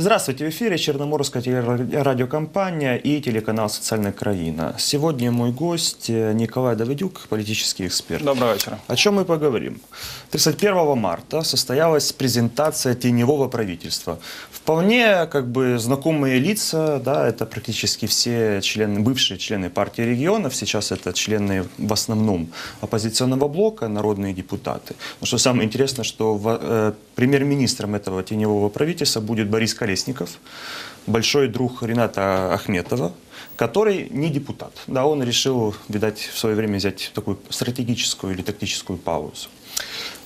Здравствуйте, в эфире Черноморская телерадиокомпания и телеканал «Социальная краина». Сегодня мой гость э, Николай Давыдюк, политический эксперт. Доброго вечера. О чем мы поговорим? 31 марта состоялась презентация теневого правительства. Вполне как бы знакомые лица, да, это практически все члены, бывшие члены партии регионов, сейчас это члены в основном оппозиционного блока, народные депутаты. Но что самое интересное, что э, премьер-министром этого теневого правительства будет Борис Колесников, большой друг Рената Ахметова, который не депутат. Да, он решил, видать, в свое время взять такую стратегическую или тактическую паузу.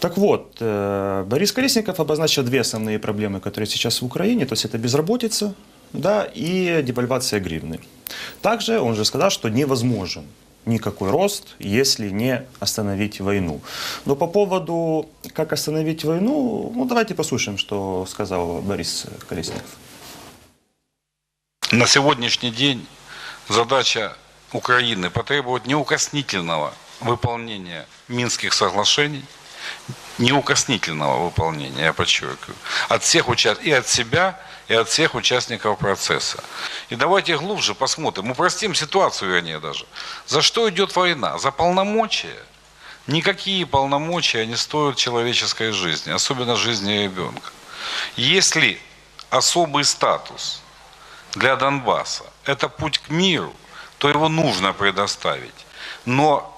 Так вот, э, Борис Колесников обозначил две основные проблемы, которые сейчас в Украине, то есть это безработица да, и девальвация гривны. Также он же сказал, что невозможен никакой рост, если не остановить войну. Но по поводу, как остановить войну, ну давайте послушаем, что сказал Борис Колесников. На сегодняшний день задача Украины потребует неукоснительного выполнения Минских соглашений, неукоснительного выполнения, я подчеркиваю, от всех участ... и от себя, и от всех участников процесса. И давайте глубже посмотрим, упростим ситуацию, вернее даже. За что идет война? За полномочия? Никакие полномочия не стоят человеческой жизни, особенно жизни ребенка. Если особый статус для Донбасса – это путь к миру, то его нужно предоставить. Но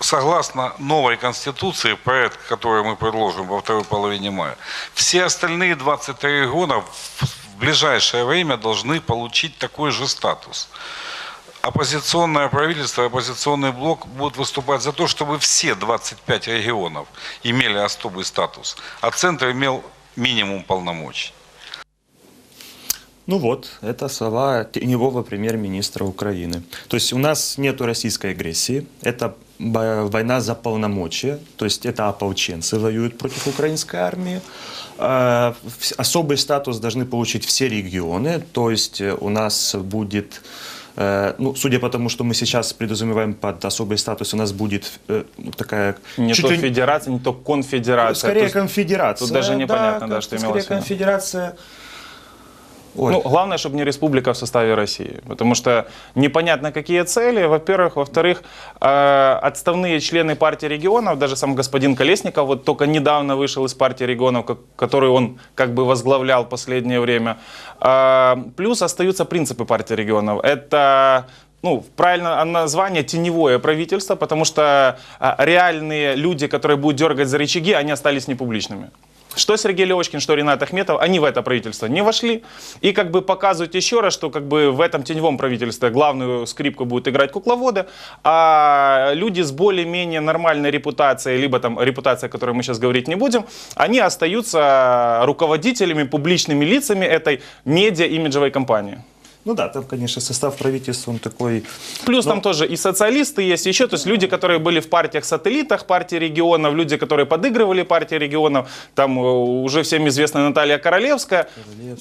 согласно новой конституции, проект, который мы предложим во второй половине мая, все остальные 23 региона в ближайшее время должны получить такой же статус. Оппозиционное правительство, оппозиционный блок будут выступать за то, чтобы все 25 регионов имели особый статус, а центр имел минимум полномочий. Ну вот, это слова теневого премьер-министра Украины. То есть у нас нет российской агрессии, это война за полномочия, то есть это ополченцы воюют против украинской армии. А, особый статус должны получить все регионы, то есть у нас будет э, ну, судя по тому, что мы сейчас предусматриваем под особый статус, у нас будет э, ну, такая... Не то ли... федерация, не то конфедерация. Скорее есть, конфедерация. Тут даже непонятно, да, да, что скорее имелось в виду. конфедерация. Ой. Ну, главное, чтобы не республика в составе России, потому что непонятно, какие цели, во-первых. Во-вторых, э, отставные члены партии регионов, даже сам господин Колесников, вот только недавно вышел из партии регионов, как, которую он как бы возглавлял последнее время. Э, плюс остаются принципы партии регионов. Это ну, правильно название теневое правительство, потому что э, реальные люди, которые будут дергать за рычаги, они остались непубличными. Что Сергей Левочкин, что Ренат Ахметов, они в это правительство не вошли. И как бы показывают еще раз, что как бы в этом теневом правительстве главную скрипку будут играть кукловоды, а люди с более-менее нормальной репутацией, либо там репутация, о которой мы сейчас говорить не будем, они остаются руководителями, публичными лицами этой медиа-имиджевой компании. Ну да, там, конечно, состав правительства, он такой... Плюс но... там тоже и социалисты есть, еще, то есть люди, которые были в партиях-сателлитах партии регионов, люди, которые подыгрывали партии регионов, там э, уже всем известная Наталья Королевская. Королевская.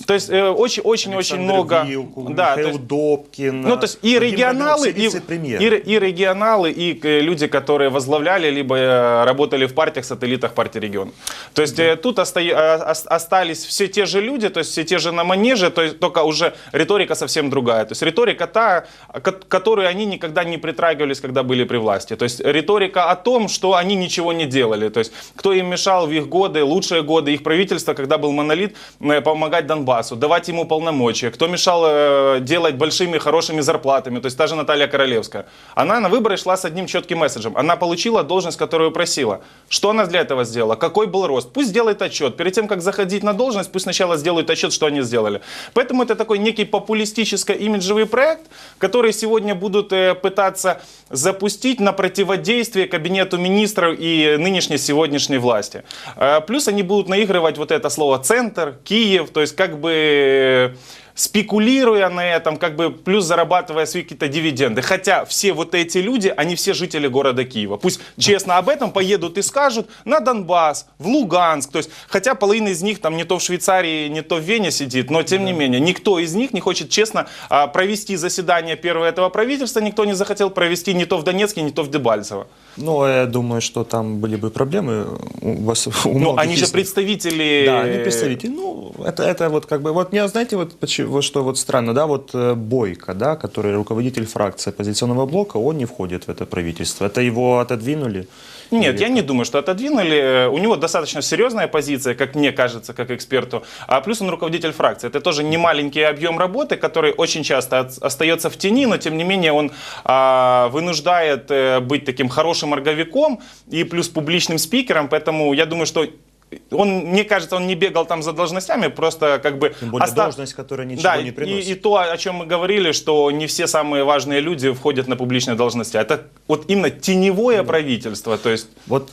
То есть очень-очень-очень э, много... Вилкул, да, Михаил есть, Добкин. Ну, то есть и регионалы, и, и, и регионалы, и э, люди, которые возглавляли, либо работали в партиях-сателлитах партии регионов. То есть да. тут остались все те же люди, то есть все те же на манеже, то есть только уже риторика совсем совсем другая. То есть риторика та, к которой они никогда не притрагивались, когда были при власти. То есть риторика о том, что они ничего не делали. То есть кто им мешал в их годы, лучшие годы их правительства, когда был монолит, э, помогать Донбассу, давать ему полномочия. Кто мешал э, делать большими, хорошими зарплатами. То есть та же Наталья Королевская. Она на выборы шла с одним четким месседжем. Она получила должность, которую просила. Что она для этого сделала? Какой был рост? Пусть сделает отчет. Перед тем, как заходить на должность, пусть сначала сделают отчет, что они сделали. Поэтому это такой некий популистический туристическо-имиджевый проект, который сегодня будут э, пытаться запустить на противодействие кабинету министров и нынешней сегодняшней власти. Э, плюс они будут наигрывать вот это слово «центр», «Киев», то есть как бы спекулируя на этом, как бы плюс зарабатывая свои какие-то дивиденды. Хотя все вот эти люди, они все жители города Киева. Пусть честно об этом поедут и скажут на Донбасс, в Луганск. То есть, хотя половина из них там не то в Швейцарии, не то в Вене сидит, но тем не менее, никто из них не хочет честно а, провести заседание первого этого правительства, никто не захотел провести не то в Донецке, не то в Дебальцево. Ну, я думаю, что там были бы проблемы у вас. У Ну, они же из- представители... Да, они представители. Ну, это, это вот как бы, вот мне, знаете, вот, почему, что вот странно, да, вот э, Бойко, да, который руководитель фракции оппозиционного блока, он не входит в это правительство. Это его отодвинули. Нет, Или я не думаю, что отодвинули. У него достаточно серьезная позиция, как мне кажется, как эксперту. А плюс он руководитель фракции. Это тоже не маленький объем работы, который очень часто от- остается в тени, но тем не менее он а, вынуждает э, быть таким хорошим орговиком и плюс публичным спикером. Поэтому я думаю, что он, мне кажется, он не бегал там за должностями, просто как бы... Тем более оста- должность, которая ничего да, не и, приносит. и то, о чем мы говорили, что не все самые важные люди входят на публичные должности. Это вот именно теневое правительство. То есть Вот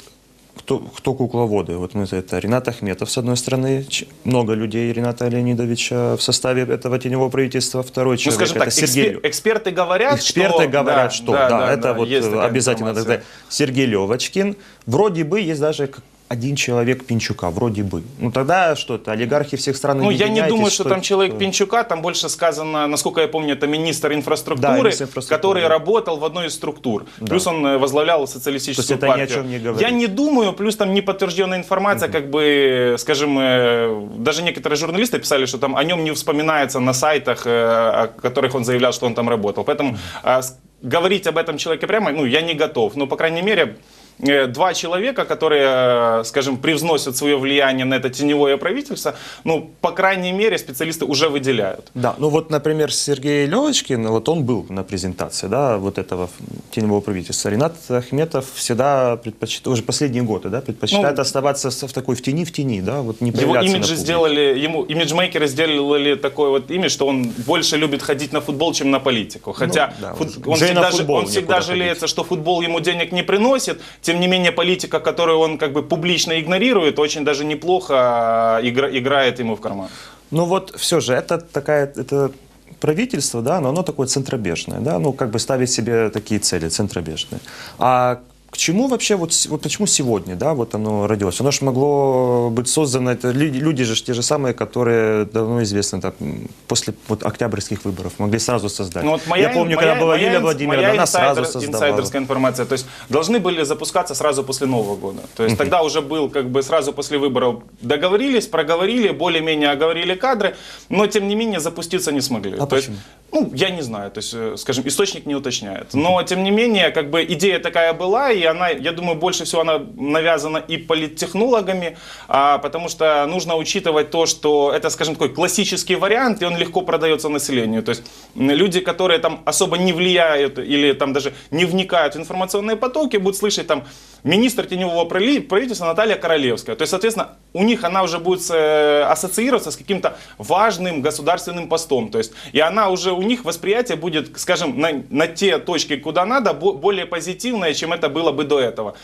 кто, кто кукловоды? Вот мы за это. Ренат Ахметов, с одной стороны, много людей Рената Леонидовича в составе этого теневого правительства. Второй Ну, человек, скажем так, это Сергей экспер- эксперты говорят, Эксперты что... говорят, что да, это вот есть такая обязательно информация. Сергей Левочкин. Вроде бы есть даже один человек Пинчука, вроде бы. Ну тогда что это, олигархи всех стран Ну, я не думаю, что там это? человек Пинчука, там больше сказано, насколько я помню, это министр Да, инфраструктуры, министр инфраструктуры, который да. работал в одной из структур. Плюс он э, возглавлял социалистическую То есть это ни о партию. чем не говорит. Я не думаю, плюс там неподтвержденная информация, как бы, скажем, э, даже некоторые журналисты писали, что там о нем не вспоминается на сайтах, э, о которых он заявлял, что он там работал. Поэтому а, говорить об этом человеке прямо, ну, я не готов. Но, по крайней мере, два человека, которые, э, скажем, привносят свое влияние на это теневое правительство, ну, по крайней мере, специалисты уже выделяют. Да, ну вот, например, Сергей Левочкин, вот он был на презентации, да, вот этого теневого правительства. Ренат Ахметов всегда предпочитает, уже последние годы, да, предпочитает Ну, оставаться в такой в тени, в тени, да, вот не Его публике. сделали, ему имиджмейкеры сделали такой вот имидж, что он больше любит ходить на футбол, чем на политику. Хотя Ну, да, фут- он всегда, он всегда жалеется, что футбол ему денег не приносит. Тем не менее, политика, которую он как бы публично игнорирует, очень даже неплохо а, игра- играет ему в карман. Ну вот все же, это такая, это правительство, да, но оно такое центробежное, да, ну как бы ставить себе такие цели центробежные. А к чему вообще, вот, вот почему сегодня, да, вот оно родилось? Оно же могло быть создано, это люди, люди же те же самые, которые давно известны, так, м, после вот, октябрьских выборов, могли сразу создать. Ну, вот моя, Я помню, моя- когда была моя Лилия Владимировна, она сразу инсайдер- создавала. инсайдерская информация. То есть должны были запускаться сразу после Нового года. То есть тогда уже был как бы сразу после выборов договорились, проговорили, более-менее оговорили кадры, но тем не менее запуститься не смогли. А То есть, почему? ну, я не знаю, то есть, э, скажем, источник не уточняет. Но, тем не менее, как бы идея такая была, и она, я думаю, больше всего она навязана и политтехнологами, а, потому что нужно учитывать то, что это, скажем, такой классический вариант, и он легко продается населению. То есть люди, которые там особо не влияют или там даже не вникают в информационные потоки, будут слышать там министр теневого правительства Наталья Королевская. То есть, соответственно, у них она уже будет э, ассоциироваться с каким-то важным государственным постом. То есть, и она уже, у них восприятие будет, скажем, на, на те точки, куда надо, бо- более позитивное, чем это было бы до этого.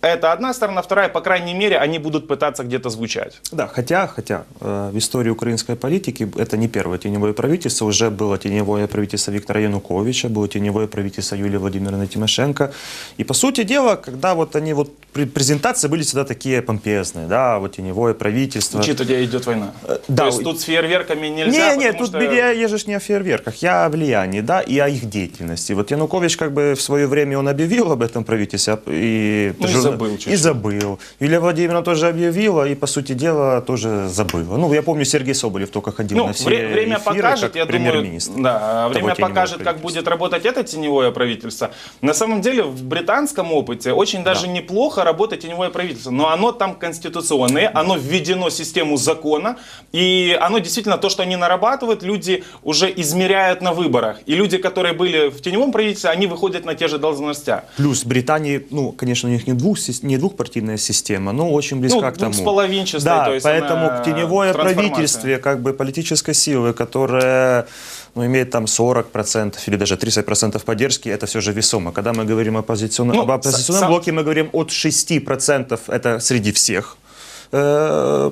Это одна сторона, вторая, по крайней мере, они будут пытаться где-то звучать. Да, хотя, хотя э, в истории украинской политики это не первое теневое правительство, уже было теневое правительство Виктора Януковича, было теневое правительство Юлии Владимировны Тимошенко. И по сути дела, когда вот они вот презентации были всегда такие помпезные, да, вот теневое правительство. Учитывая, идет война. да, То есть у- тут с фейерверками нельзя, Не, не, тут что... я, я же не о фейерверках, я о влиянии, да, и о их деятельности. Вот Янукович как бы в свое время он объявил об этом правительстве, и, Ну, и журна- забыл чуть-чуть. И забыл. Юлия Владимировна тоже объявила, и, по сути дела, тоже забыла. Ну, я помню, Сергей Соболев только ходил Ну, на все вре- время эфиры, покажет, я думаю, премьер-министр. да, время покажет, как будет работать это теневое правительство. На самом деле, в британском опыте очень даже неплохо работает теневое правительство, но оно там конституционное, оно введено в систему закона, и оно действительно то, что они нарабатывают, люди уже измеряют на выборах. И люди, которые были в теневом правительстве, они выходят на те же должности. Плюс в Британии, ну, конечно, у них не, двух, не двухпартийная система, но очень близка Ну, к тому. двухсполовинчатая, Да, то есть поэтому теневое правительстве, как бы политической силы, которая ну, имеет там 40% или даже 30% поддержки, это все же весомо. Когда мы говорим о оппозиционном, Ну, об оппозиционном сам- блоке, мы говорим от 6% это среди всех. Э,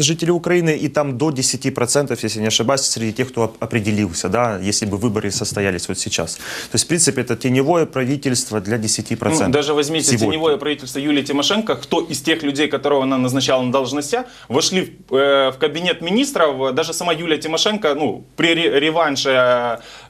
жителей Украины, и там до 10%, если не ошибаюсь, среди тех, кто оп- определился, да, если бы выборы состоялись вот сейчас. То есть, в принципе, это теневое правительство для 10%. Ну, даже возьмите сегодня. теневое правительство Юлии Тимошенко, кто из тех людей, которого она назначала на должностях, вошли в, э, в кабинет министров, даже сама Юлия Тимошенко, ну, при ре- реванше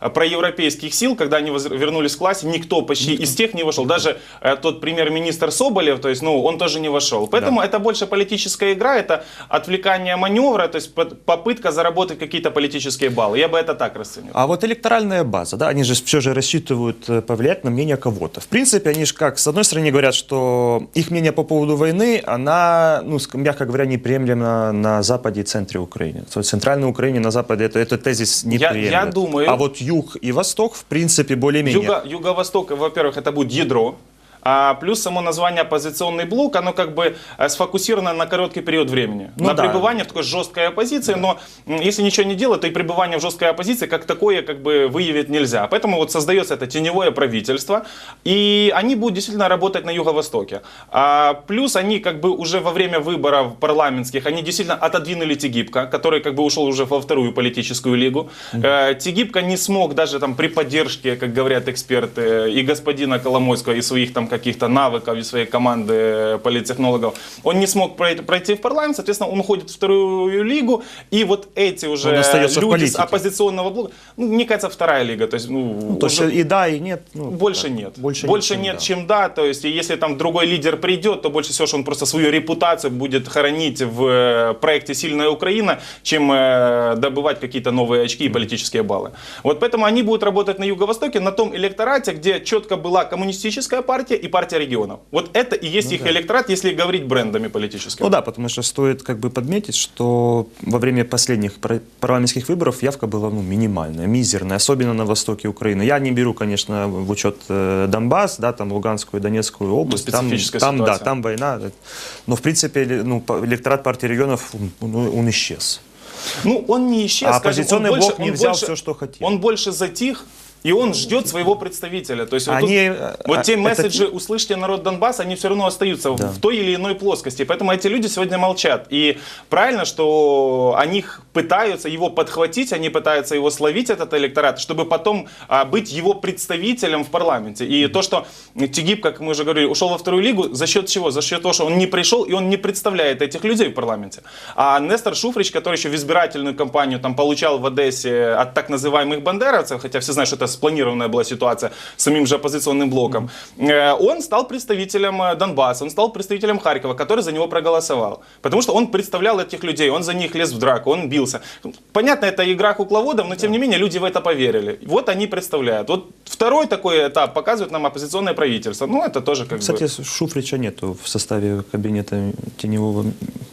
э, проевропейских сил, когда они вернулись к власти, никто почти из тех не вошел. Даже э, тот премьер-министр Соболев, то есть, ну, он тоже не вошел. Поэтому это больше политическая игра, это отвлекание маневра, то есть попытка заработать какие-то политические баллы. Я бы это так расценил. А вот электоральная база, да, они же все же рассчитывают э, повлиять на мнение кого-то. В принципе, они же как, с одной стороны говорят, что их мнение по поводу войны, она, ну, мягко говоря, неприемлема на западе и центре Украины. То есть центральной Украине на западе это, это тезис не Я- я думаю- А вот юг и восток, в принципе, более-менее. Юго, Юго-Восток, во-первых, это будет ядро. А плюс само название оппозиционный блок, оно как бы э, сфокусировано на короткий период времени. Ну на да. пребывание в такой жесткой оппозиции, но м, если ничего не делать, то и пребывание в жесткой оппозиции как такое как бы выявить нельзя. Поэтому вот создается это теневое правительство, и они будут действительно работать на Юго-Востоке. А плюс они как бы уже во время выборов парламентских, они действительно отодвинули Тегибко, который как бы ушел уже во вторую политическую лигу. Э, Тегибко не смог даже там при поддержке, как говорят эксперты, и господина Коломойского, и своих там каких-то навыков, и своей команды э, политтехнологов, он не смог пройти, в парламент, соответственно, он уходит в вторую лигу, и вот эти уже люди с оппозиционного блока, ну, мне кажется, вторая лига, то есть, ну, Ну, то есть уже- и да, и нет. ну, больше да. нет. Больше, Больше, чем нет, да. чем да. То есть, и если там другой лидер придет, то больше всего, что он просто свою репутацию будет хоронить в э, проекте «Сильная Украина», чем э, добывать какие-то новые очки и политические баллы. Вот поэтому они будут работать на Юго-Востоке, на том электорате, где четко была коммунистическая партия и партия регионов. Вот это и есть их электорат, если говорить брендами политическими. Ну да, потому что стоит как бы подметить, что во время последних пар- парламентских выборов явка была ну, минимальная, мизерная, особенно на востоке Украины. Я не беру, конечно, в учет э, Донбасс, да, там Луганскую и Донецкую область. там, специфическая там, да, там война. Но в принципе ну, электорат партии регионов, ну, он исчез. Ну, он не исчез. А скажем, оппозиционный он больше- блок не он взял больше- всё, что хотел. Он больше затих, и он ждет своего представителя. То есть вот, Они, тут- э, вот те это- месседжи «Услышьте народ Донбасса», они все равно остаются в- в той или иной плоскости. Поэтому эти люди сегодня молчат. И правильно, что они пытаются его подхватить, они пытаются его словить, этот электорат, чтобы потом а, быть его представителем в парламенте. И то, что Тигиб, как мы уже говорили, ушел во вторую лигу, за счет чего? За счет того, что он не пришел, и он не представляет этих людей в парламенте. А Нестор Шуфрич, который еще в избирательную кампанию там получал в Одессе от так называемых бандеровцев, хотя все знают, что это спланированная была ситуация с самим же оппозиционным блоком, э, он стал представителем э, Донбасса, он стал представителем Харькова, который за него проголосовал. Потому что он представлял этих людей, он за них лез в драку, он бился. Понятно, это игра кукловодов, но тем не менее люди в это поверили. Вот они представляют. Вот второй такой этап показывает нам оппозиционное правительство. Ну, это тоже как Кстати, бы... Шуфрича нету в составе кабинета теневого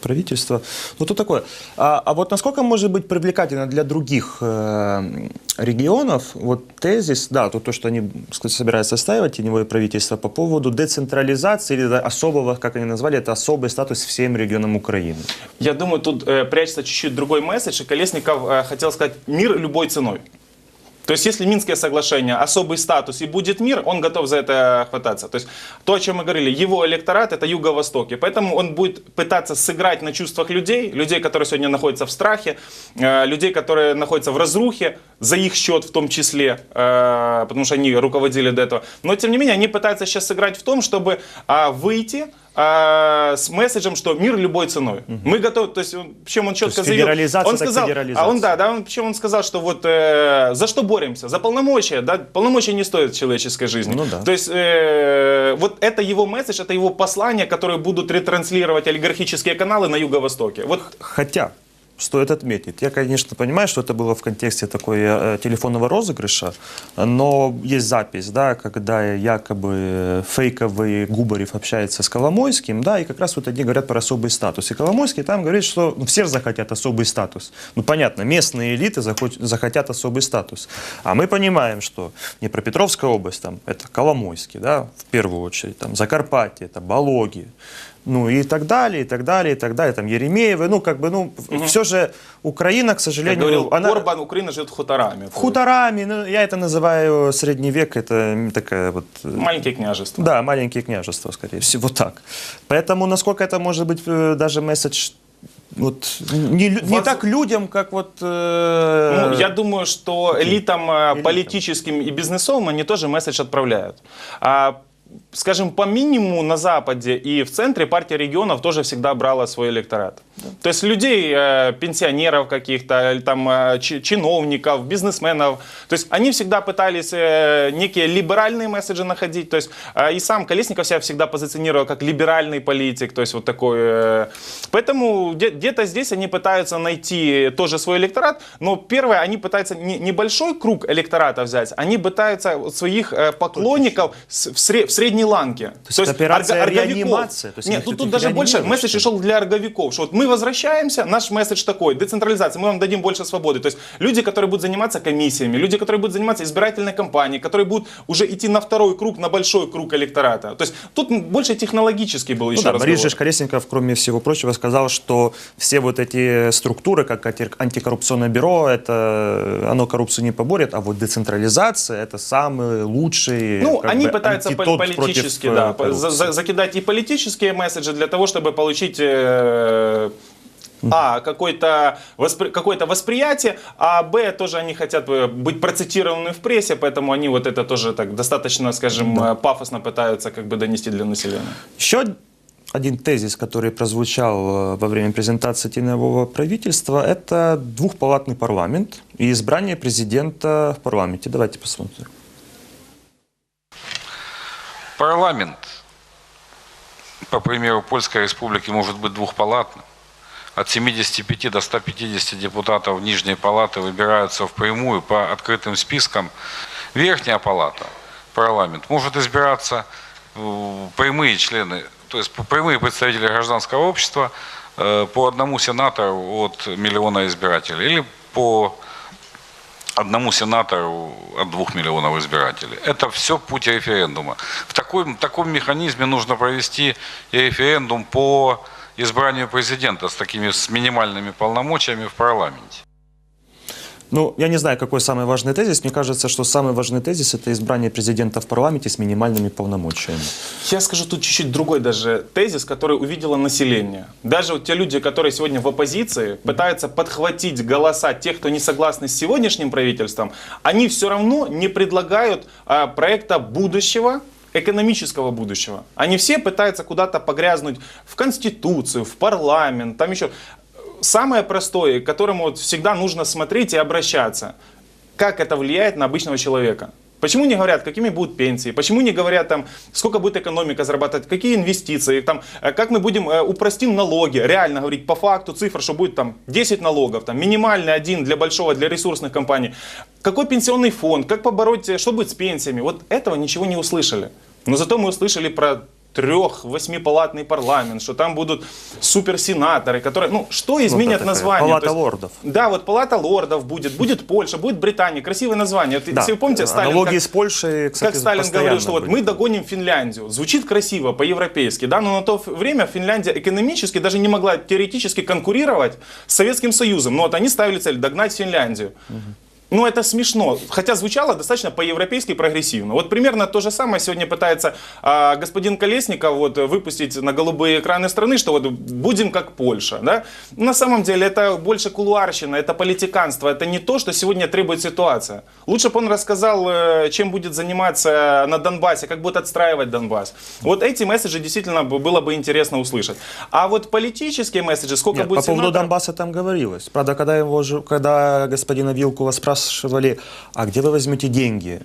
правительства. Ну, то такое. А, а вот насколько может быть привлекательно для других э, регионов вот тезис, да, то, то что они сказать, собираются отстаивать теневое правительство по поводу децентрализации или особого, как они назвали, это особый статус всем регионам Украины. Я думаю, тут э, прячется чуть-чуть другой месседж, и Колесников э, хотел сказать «мир любой ценой». То есть, если Минское соглашение, особый статус и будет мир, он готов за это хвататься. То есть, то, о чем мы говорили, его электорат это Юго-Восток. И поэтому он будет пытаться сыграть на чувствах людей, людей, которые сегодня находятся в страхе, э, людей, которые находятся в разрухе, за их счет в том числе, э, потому что они руководили до этого. Но, тем не менее, они пытаются сейчас сыграть в том, чтобы а, выйти а, с месседжем, что мир любой ценой. Мы готовы, то есть, он- причем он четко есть заявил. Он сказал, а он да, да, он, причем он сказал, что вот э, за что боремся? За полномочия, да, полномочия не стоят человеческой жизни. Ну да. То есть э, вот это его месседж, это его послание, которое будут ретранслировать олигархические каналы на Юго-Востоке. Вот Хотя, стоит отметить, я, конечно, понимаю, что это было в контексте такой э, телефонного розыгрыша, но есть запись, да, когда якобы фейковый Губарев общается с Коломойским, да, и как раз вот они говорят про особый статус. И Коломойский там говорит, что ну, все захотят особый статус. Ну, понятно, местные элиты захот- захотят особый статус. А мы понимаем, что Днепропетровская область, там, это Коломойский, да, в первую очередь, там, Закарпатье, это Балоги, ну и так далее, и так далее, и так далее, там Еремеевы, ну как бы, ну все же Украина, к сожалению, говорил она Орбан, Украина живет хуторами. хуторами, ну, я это называю средний век, это такая вот э, Маленькие княжества. да, маленькие княжества, скорее всего, так. Поэтому насколько это может быть э, даже месседж вот, не, лю- не Воз- так людям, как вот... э, Ну, я думаю, что элитам э, политическим и бизнесовым они тоже месседж отправляют. А, скажем, по минимуму на Западе и в центре партия регионов тоже всегда брала свой электорат. То есть людей, э, пенсионеров каких-то, там э, чи- чиновников, бизнесменов. То есть они всегда пытались э, некие либеральные месседжи находить. То есть и сам Колесников себя всегда позиционировал как либеральный политик. То есть вот такой. Поэтому где- где-то здесь они пытаются найти тоже свой электорат. Но первое, они пытаются не- небольшой круг электората взять, они пытаются своих поклонников в, сре- в средней ланке. То есть операция реанимация, то есть Нет, тут, тут даже больше месседж что шел для орговиков, что вот мы возвращаемся, наш месседж такой, децентрализация, мы вам дадим больше свободы. То есть люди, которые будут заниматься комиссиями, люди, которые будут заниматься избирательной кампанией, которые будут уже идти на второй круг, на большой круг электората. То есть тут больше технологический был Ну еще да, разговор. Борис Колесников, кроме всего прочего, сказал, что все вот эти структуры, как анти- антикоррупционное бюро, это оно коррупцию не поборет, а вот децентрализация это самый лучший Ну, они бы, пытаются пол- антидот политически, да, коррупции. за- закидать и политические месседжи для того, чтобы получить э, а, какой-то воспри- какое-то восприятие, а б, тоже они хотят э, быть процитированы в прессе, поэтому они вот это тоже так достаточно, скажем, э, пафосно пытаются как бы донести для населения. Еще один тезис, который прозвучал во время презентации теневого правительства, это двухпалатный парламент и избрание президента в парламенте. Давайте посмотрим. Парламент, по примеру Польской Республики, может быть двухпалатным. От 75 до 150 депутатов Нижней Палаты выбираются впрямую по открытым спискам. Верхняя Палата, парламент, может избираться э, прямые члены, то есть прямые представители гражданского общества э, по одному сенатору от миллиона избирателей или по одному сенатору от двух миллионов избирателей. Это все путь референдума. В таком, таком механизме нужно провести референдум по избранию президента с такими с минимальными полномочиями в парламенте. Ну, я не знаю, какой самый важный тезис. Мне кажется, что самый важный тезис – это избрание президента в парламенте с минимальными полномочиями. Я скажу тут чуть-чуть другой даже тезис, который увидело население. Даже вот те люди, которые сегодня в оппозиции, пытаются подхватить голоса тех, кто не согласны с сегодняшним правительством, они все равно не предлагают а, проекта будущего, экономического будущего. Они все пытаются куда-то погрязнуть в Конституцию, в парламент, там еще. Самое простое, к которому вот всегда нужно смотреть и обращаться, как это влияет на обычного человека. Почему не говорят, какими будут пенсии? Почему не говорят, там, сколько будет экономика зарабатывать, какие инвестиции, там, э, как мы будем, э, упростим налоги, реально говорить по факту цифр, что будет там 10 налогов, там, минимальный один для большого, для ресурсных компаний. Какой пенсионный фонд, как побороть, э, что будет с пенсиями? Вот этого ничего не услышали. Но зато мы услышали про трех восьмипалатный парламент, что там будут суперсенаторы, которые, ну, что изменят такая название? палата есть- лордов. Да, вот палата лордов будет, будет Польша, будет Британия, красивое название. Вот, Да. Если вы помните, Сталин Аналогии как- с Польшей, кстати, как Сталин говорил, что вот мы догоним Финляндию. Звучит красиво, по-европейски, да, но на то время Финляндия экономически даже не могла теоретически конкурировать с Советским Союзом. Но вот они ставили цель догнать Финляндию. Ну, это смешно, хотя звучало достаточно по-европейски прогрессивно. Вот примерно то же самое сегодня пытается а, господин Колесников вот, выпустить на голубые экраны страны, что вот будем как Польша. Да? На самом деле это больше кулуарщина, это политиканство, это не то, что сегодня требует ситуация. Лучше бы он рассказал, э, чем будет заниматься на Донбассе, как будет отстраивать Донбасс. Вот эти месседжи действительно было бы интересно услышать. А вот политические месседжи, сколько Нет, будет по поводу сенаторов- Донбасса там говорилось. Правда, когда, его, когда господина Вилкова спрашивали, а где вы возьмете деньги?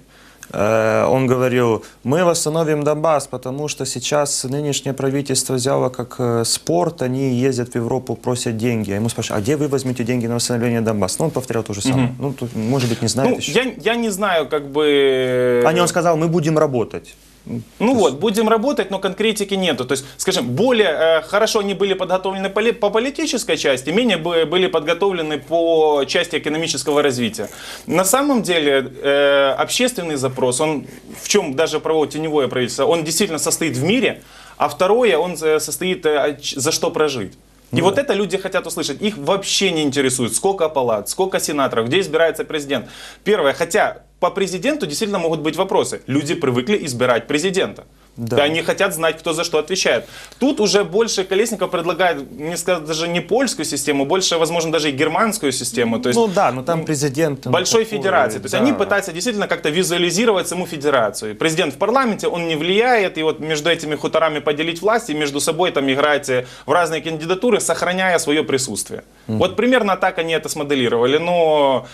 Э, Он говорил, мы восстановим Донбасс, потому что сейчас нынешнее правительство взяло как э, спорт, они ездят в Европу, просят деньги. А ему спрашивают, а где вы возьмете деньги на восстановление Донбасса? Ну, он повторял то же самое. Ну, тут, может быть, не знает Ну, еще. я, я не знаю, как бы... А не он сказал, мы будем работать. Ну вот, будем работать, но конкретики нету. То есть, скажем, более э, хорошо они были подготовлены по политической части, менее бы- были подготовлены по части экономического развития. На самом деле, э, общественный запрос, он в чем даже проводит теневое правительство, он действительно состоит в мире, а второе, он э, состоит э, за что прожить. И вот это люди хотят услышать. Их вообще не интересует, сколько палат, сколько сенаторов, где избирается президент. Первое, хотя по президенту действительно могут быть вопросы. Люди привыкли избирать президента. Да. И они хотят знать, кто за что отвечает. Тут уже больше Колесников предлагает, не сказать, даже не польскую систему, больше, возможно, даже и германскую систему. То есть Ну да, но там президент... ну, большой такой, федерации. То есть да. они пытаются действительно как-то визуализировать саму федерацию. Президент в парламенте, он не влияет, и вот между этими хуторами поделить власть и между собой там играть э, в разные кандидатуры, сохраняя свое присутствие. Вот примерно так они это смоделировали, но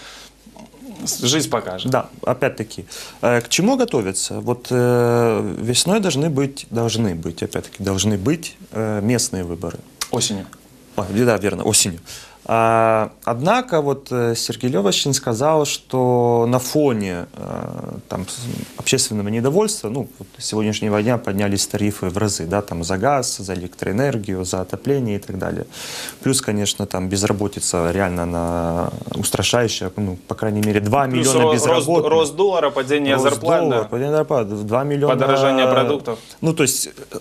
жизнь покажет. Да, опять-таки, э, к чему готовиться? Вот э, весной должны быть, должны быть, опять-таки, должны быть э, местные выборы. Осенью. Ой, да, верно, осенью. А, однако вот э, Сергей Левощин сказал, что на фоне э, там, общественного недовольства, ну, вот с сегодняшнего дня поднялись тарифы в разы, да, там за газ, за электроэнергию, за отопление и так далее. Плюс, конечно, там безработица реально на устрашающая, ну, по крайней мере, 2 Плюс миллиона ро- рост, безработных. рост доллара, падение Рост зарплат. доллара, да. падение зарплат, 2 миллиона... Подорожание продуктов. Ну, то есть э,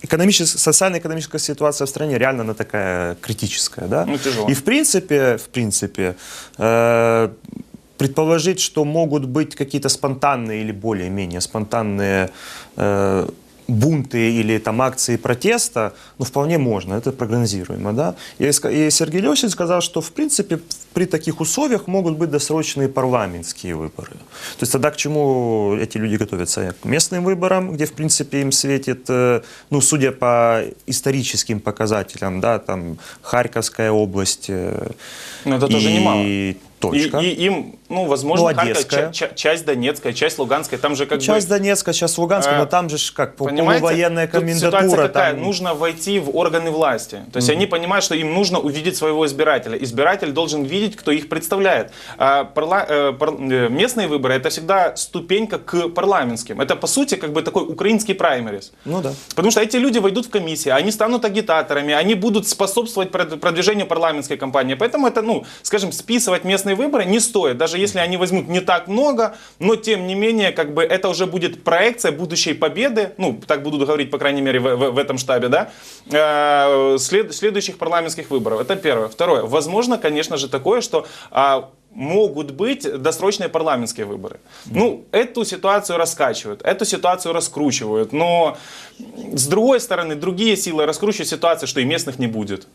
экономическая, социально-экономическая ситуация в стране реально она такая критическая, да? Ну, тяжело. И в принципе, в принципе, э, предположить, что могут быть какие-то спонтанные или более-менее спонтанные э, бунты или там акции протеста, ну, вполне можно, это прогнозируемо, да. И, Сергей Лещин сказал, что, в принципе, при таких условиях могут быть досрочные парламентские выборы. То есть тогда к чему эти люди готовятся? К местным выборам, где, в принципе, им светит, э, ну, судя по историческим показателям, да, там, Харьковская область. э, Но это тоже и немало. точка. И, и им, ну, возможно, Ну, Харьков, ча- ча- часть Донецкая, часть Луганская, там же как Часть бы... Донецка, часть Луганска, Э, но там же как Понимаете? полувоенная Тут комендатура. ситуация какая? там- Нужно войти в органы власти. То есть они понимают, что им нужно увидеть своего избирателя. Избиратель должен видеть, кто их представляет. А парла- э, пар- э, местные выборы это всегда ступенька к парламентским. Это по сути как бы такой украинский праймерис. Ну да. Потому что эти люди войдут в комиссии, они станут агитаторами, они будут способствовать прод- продвижению парламентской кампании. Поэтому это, ну, скажем, списывать местные выборы не стоит, даже если они возьмут не так много, но тем не менее, как бы это уже будет проекция будущей победы, ну, так будут говорить, по крайней мере, в, в- в этом штабе, да, э, след- следующих парламентских выборов. Это первое. Второе. Возможно, конечно же, такое, что а, могут быть досрочные парламентские выборы. Ну, эту ситуацию раскачивают, эту ситуацию раскручивают, но с другой стороны, другие силы раскручивают ситуацию, что и местных не будет.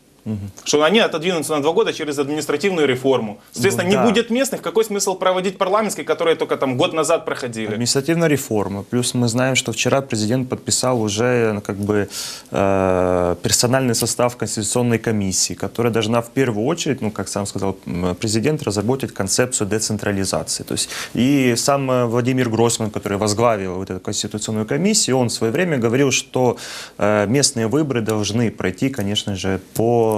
Что они отодвинутся на два года через административную реформу. Соответственно, Ну, да. не будет местных, какой смысл проводить парламентские, которые только там год назад проходили? Административная реформа. Плюс мы знаем, что вчера президент подписал уже ну, как бы э, персональный состав Конституционной комиссии, которая должна в первую очередь, ну, как сам сказал президент, разработать концепцию децентрализации. То есть и сам э, Владимир Гроссман, который возглавил вот эту Конституционную комиссию, он в свое время говорил, что э, местные выборы должны пройти, конечно же, по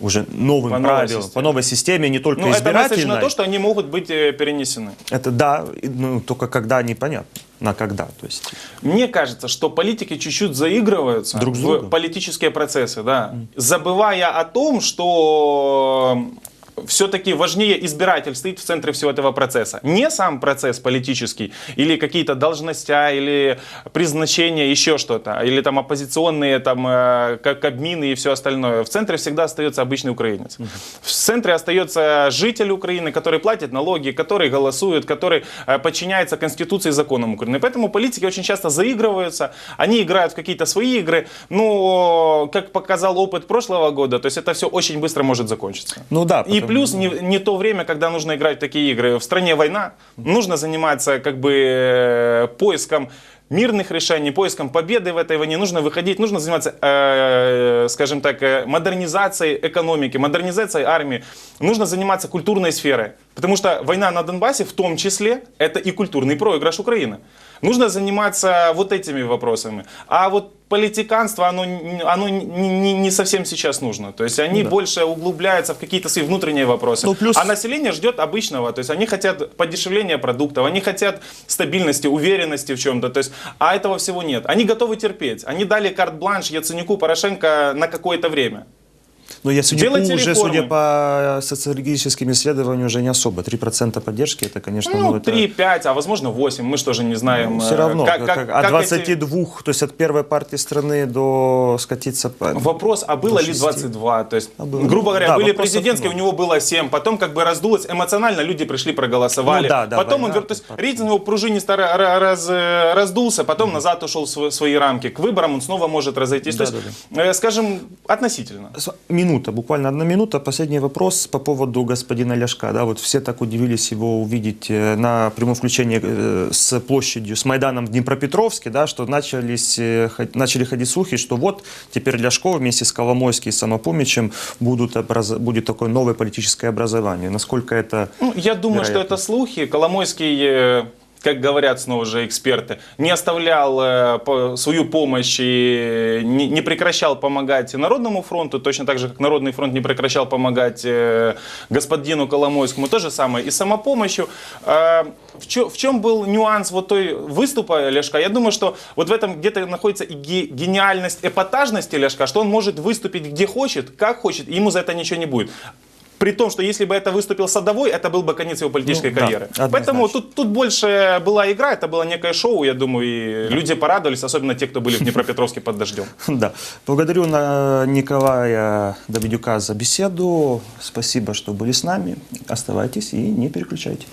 уже новым По правилам, по новой системе, не только Ну, это избирательной. на то, что они могут быть э, перенесены. Это да, ну, только когда непонятно. На когда, то есть. Мне кажется, что политики чуть-чуть заигрываются Друг в политические процессы, да, забывая о том, что все-таки важнее избиратель стоит в центре всего этого процесса. Не сам процесс политический, или какие-то должностя, или призначения, еще что-то, или там оппозиционные там, э, как Кабмины и все остальное. В центре всегда остается обычный украинец. В центре остается житель Украины, который платит налоги, который голосует, который э, подчиняется Конституции и законам Украины. Поэтому политики очень часто заигрываются, они играют в какие-то свои игры, но, как показал опыт прошлого года, то есть это все очень быстро может закончиться. Ну да, И плюс не, не то время, когда нужно играть в такие игры. В стране война, нужно заниматься как бы э, поиском мирных решений, поиском победы в этой войне, нужно выходить, нужно заниматься, э, скажем так, э, модернизацией экономики, модернизацией армии, нужно заниматься культурной сферой, потому что война на Донбассе в том числе это и культурный проигрыш Украины. Нужно заниматься вот этими вопросами. А вот политиканство, оно, оно не, не- не совсем сейчас нужно. То есть они больше углубляются в какие-то свои внутренние вопросы. Ну, плюс- А население ждет обычного. То есть они хотят подешевления продуктов, они хотят стабильности, уверенности в чем-то. То есть, а этого всего нет. Они готовы терпеть. Они дали карт-бланш Яценюку, Порошенко на какое-то время. Но я судя, Делайте уже, реформы. судя по социологическим исследованиям, уже не особо. 3% поддержки, это, конечно, Ну, это... 3-5, а возможно 8, мы же тоже не знаем. Все э, равно, как- как- как- как- как от эти- 22, то есть от первой партии страны до скатиться... по- Вопрос, а было ли шести. 22? То есть, А было. грубо говоря, Да, были президентские, у много. него было 7, потом как бы раздулось, эмоционально люди пришли, проголосовали. Ну да, да, потом он война, говорит, то есть рейтинг его пружинисто ра- раз, э, раздулся, потом назад ушел в сво- свои рамки. К выборам он снова может разойтись. Да, то есть, э, скажем, относительно. Минута, буквально одна минута. Последний вопрос по поводу господина Ляшка. Да, вот все так удивились его увидеть э, на прямом включении э, с площадью, с Майданом в Днепропетровске, да, что начались, э, начали ходить слухи, что вот теперь Ляшко вместе с Коломойским и Самопомичем будут образ- будет такое новое политическое образование. Насколько это... Ну, я думаю, что Вероятно. это слухи. Коломойский, как говорят снова же эксперты, не оставлял э, свою помощь и не, прекращал помогать Народному фронту, точно так же, как Народный фронт не прекращал помогать э, господину Коломойскому. То же самое и самопомощью. А, В чем, был нюанс вот той выступа Ляшка? Я думаю, что вот в этом где-то находится и ге- гениальность эпатажности Ляшка, что он может выступить где хочет, как хочет, и ему за это ничего не будет. При том, что если бы это выступил Садовой, это был бы конец его политической Ну, да, карьеры. однозначно. Поэтому тут, тут больше была игра, это было некое шоу, я думаю, и люди порадовались, особенно те, кто были в Днепропетровске под дождем. Да. Благодарю на Николая Давидюка за беседу. Спасибо, что были с нами. Оставайтесь и не переключайте.